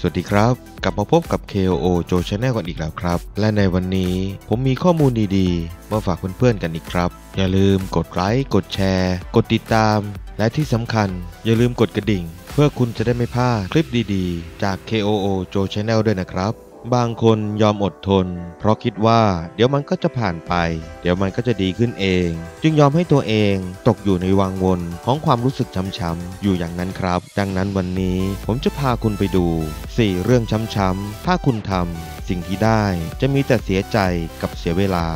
สวัสดีครับ กลับมาพบกับ KOO Joe Channel กันอีกแล้วครับ และในวันนี้ผมมีข้อมูลดีๆ มาฝากเพื่อนๆกันอีกครับ อย่าลืมกดไลค์กดแชร์ กดติดตาม และที่สำคัญ อย่าลืมกดกระดิ่ง เพื่อคุณจะได้ไม่พลาดคลิปดีๆ จาก KOO Joe Channel ด้วยนะครับ บางคนยอมอดทน เพราะคิดว่าเดี๋ยวมันก็จะผ่านไป เดี๋ยวมันก็จะดีขึ้นเอง จึงยอมให้ตัวเองตกอยู่ในวังวนของความรู้สึกช้ำๆอยู่อย่างนั้นครับ ดังนั้นวันนี้ผมจะพาคุณไปดู 4 เรื่องช้ำๆถ้าคุณทำสิ่งที่ได้จะมีแต่เสียใจกับเสียเวลา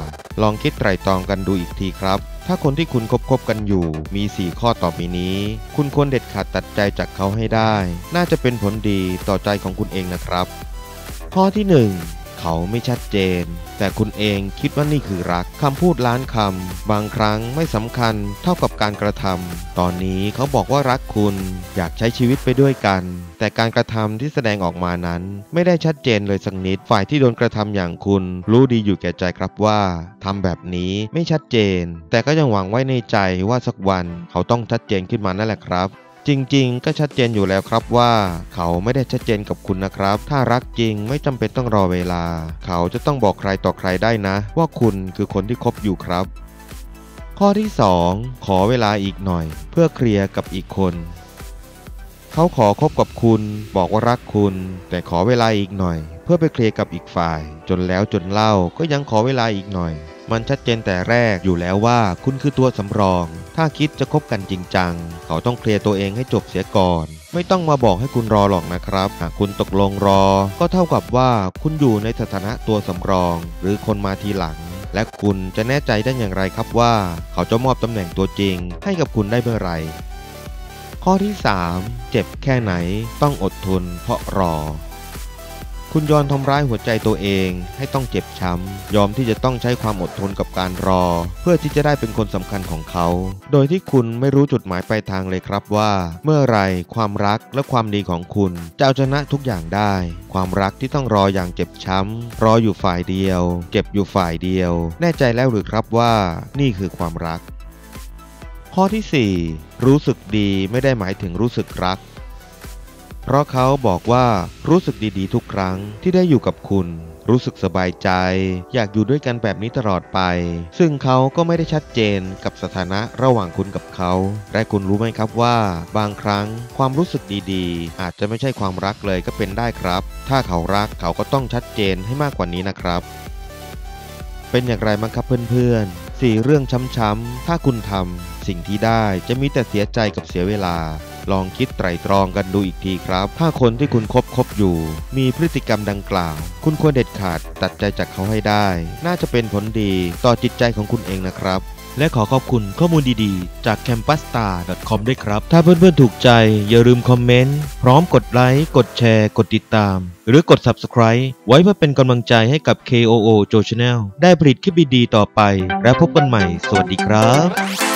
ลองคิดไตรตรองกันดูอีกทีครับถ้าคนที่คุณคบคบกันอยู่มี 4 ข้อต่อไปนี้ คุณควรเด็ดขาดตัดใจจากเขาให้ได้ น่าจะเป็นผลดีต่อใจของคุณเองนะครับ ข้อที่ 1 เขาไม่ชัดเจน แต่คุณเองคิดว่านี่คือรักคำพูดล้านคำบางครั้งไม่สำคัญเท่ากับการกระทำตอนนี้เขาบอกว่ารักคุณอยากใช้ชีวิตไปด้วยกัน แต่การกระทำที่แสดงออกมานั้น ไม่ได้ชัดเจนเลยสักนิดฝ่ายที่โดนกระทำอย่างคุณ รู้ดีอยู่แก่ใจครับว่าทำแบบนี้ไม่ชัดเจน แต่ก็ยังหวังไว้ในใจว่าสักวันเขาต้องชัดเจนขึ้นมานั่นแหละครับ จริงๆ ก็ชัดเจนอยู่แล้วครับว่า เขาไม่ได้ชัดเจนกับคุณนะครับ ถ้ารักจริงไม่จำเป็นต้องรอเวลา เขาจะต้องบอกใครต่อใครได้นะ ว่าคุณคือคนที่คบอยู่ครับ ข้อที่ 2 ขอเวลาอีกหน่อย เพื่อเคลียร์กับอีกคนเขาขอคบกับคุณ บอกว่ารักคุณ แต่ขอเวลาอีกหน่อย เพื่อไปเคลียร์กับอีกฝ่าย จนแล้วจนเล่าก็ยังขอเวลาอีกหน่อย มันชัดเจนแต่แรกอยู่แล้วว่าคุณคือตัวสำรอง ถ้าคิดจะคบกันจริงจัง เขาต้องเคลียร์ตัวเองให้จบเสียก่อน ไม่ต้องมาบอกให้คุณรอหรอกนะครับ หากคุณตกลงรอ ก็เท่ากับว่าคุณอยู่ในสถานะตัวสำรอง หรือคนมาทีหลัง และคุณจะแน่ใจได้อย่างไรครับว่า เขาจะมอบตำแหน่งตัวจริง ให้กับคุณได้เมื่อไหร่ข้อที่ 3 เจ็บแค่ไหนต้องอดทนเพราะรอ คุณยอมทำร้ายหัวใจตัวเองให้ต้องเจ็บช้ำ ยอมที่จะต้องใช้ความอดทนกับการรอ เพื่อที่จะได้เป็นคนสำคัญของเขา โดยที่คุณไม่รู้จุดหมายปลายทางเลยครับว่า เมื่อไรความรักและความดีของคุณจะเอาชนะทุกอย่างได้ ความรักที่ต้องรออย่างเจ็บช้ำ รออยู่ฝ่ายเดียวเจ็บอยู่ฝ่ายเดียว แน่ใจแล้วหรือครับว่านี่คือความรัก ข้อที่ 4 รู้สึกดีไม่ได้หมายถึงรู้สึกรัก เพราะเขาบอกว่ารู้สึกดีๆ ทุกครั้งที่ได้อยู่กับคุณ รู้สึกสบายใจ อยากอยู่ด้วยกันแบบนี้ตลอดไป ซึ่งเขาก็ไม่ได้ชัดเจนกับสถานะระหว่างคุณกับเขาและคุณรู้ไหมครับว่า บางครั้งความรู้สึกดีๆ อาจจะไม่ใช่ความรักเลยก็เป็นได้ครับ ถ้าเขารักเขาก็ต้องชัดเจนให้มากกว่านี้นะครับ เป็นอย่างไรบ้างครับเพื่อนๆสี่เรื่องช้ำๆถ้าคุณทำสิ่งที่ได้จะมีแต่เสียใจกับเสียเวลา ลองคิดไตร่ตรองกันดูอีกทีครับ ถ้าคนที่คุณคบคบอยู่ มีพฤติกรรมดังกล่าว คุณควรเด็ดขาดตัดใจจากเขาให้ได้ น่าจะเป็นผลดีต่อจิตใจของคุณเองนะครับ และขอขอบคุณข้อมูลดีๆ จาก campusstar.com ด้วยครับ ถ้าเพื่อนๆถูกใจ อย่าลืมคอมเมนต์ พร้อมกดไลค์ กดแชร์ กดติดตาม หรือกด subscribe ไว้เพื่อเป็นกำลังใจให้กับ KOO Joe Channel ได้ผลิตคลิปดีๆต่อไป และพบกันใหม่ สวัสดีครับ